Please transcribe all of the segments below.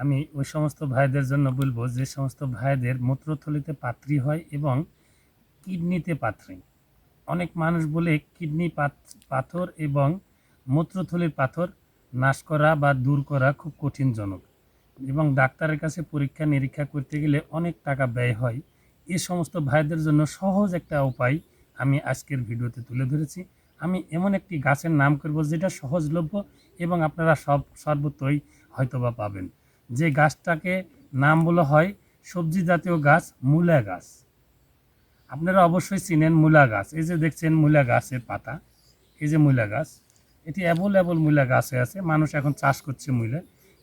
আমি ওই সমস্ত ভাইদের জন্য বলব, যে সমস্ত ভাইদের মূত্রথলিতে পাত্রী হয় এবং কিডনিতে পাত্রী। অনেক মানুষ বলে কিডনি পাথর এবং মূত্রথলির পাথর নাশ করা বা দূর করা খুব কঠিনজনক এবং ডাক্তারের কাছে পরীক্ষা নিরীক্ষা করতে গেলে অনেক টাকা ব্যয় হয়। এ সমস্ত ভাইদের জন্য সহজ একটা উপায় আমি আজকের ভিডিওতে তুলে ধরেছি। আমি এমন একটি গাছের নাম করব যেটা সহজলভ্য এবং আপনারা সব সর্বত্রই হয়তোবা পাবেন। যে গাছটাকে নাম বলা হয় সবজি জাতীয় গাছ মূলা গাছ। আপনারা অবশ্যই চিনেন মূলা গাছ। এই যে দেখছেন মূলা গাছের পাতা, এই যে মূলা গাছ, এটি অ্যাভেলেবল মূলা গাছ হয়ে আছে। মানুষ এখন চাষ করছে মূলা।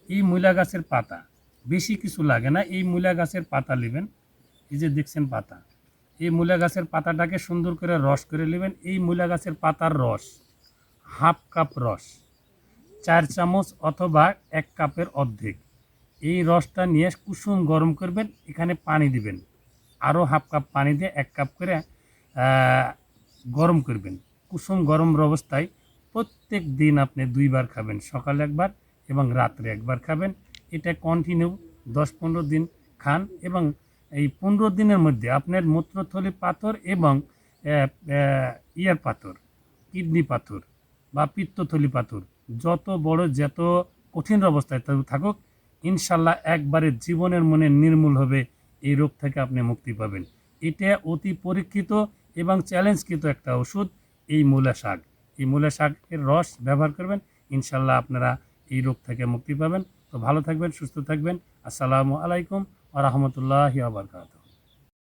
এই মূলা গাছের পাতা, বেশি কিছু লাগে না। এই মূলা গাছের পাতা নেবেন। এই যে দেখছেন পাতা, এই মূলা গাছের পাতাটাকে সুন্দর করে রস করে নেবেন। এই মূলা গাছের পাতার রস, হাফ কাপ রস, চার চামচ অথবা এক কাপের অর্ধেক। এই রসটা নিয়ে কুসুম গরম করবেন, এখানে পানি দিবেন। আরও হাফ কাপ পানি দিয়ে এক কাপ করে গরম করবেন। কুসুম গরম অবস্থায় প্রত্যেক দিন আপনি দুইবার খাবেন, সকালে একবার এবং রাত্রে একবার খাবেন। এটা কন্টিনিউ দশ পনেরো দিন খান এবং এই পনেরো দিনের মধ্যে আপনার মূত্রথলি পাথর এবং ইয়ার পাথর, কিডনি পাথর বা পিত্তথলি পাথর, যত বড়, যত কঠিন অবস্থায় থাকুক ইনশাল্লাহ একবারে জীবনের মনে নির্মূল হবে, এই রোগ থেকে আপনি মুক্তি পাবেন। এটা অতি পরীক্ষিত এবং চ্যালেঞ্জকৃত একটা ওষুধ, এই মূলা শাক। এই মূলা শাকের রস ব্যবহার করবেন, ইনশাল্লাহ আপনারা এই রোগ থেকে মুক্তি পাবেন। তো ভালো থাকবেন, সুস্থ থাকবেন। আসসালামু আলাইকুম আ রহমতুল্লাহ আবরকাত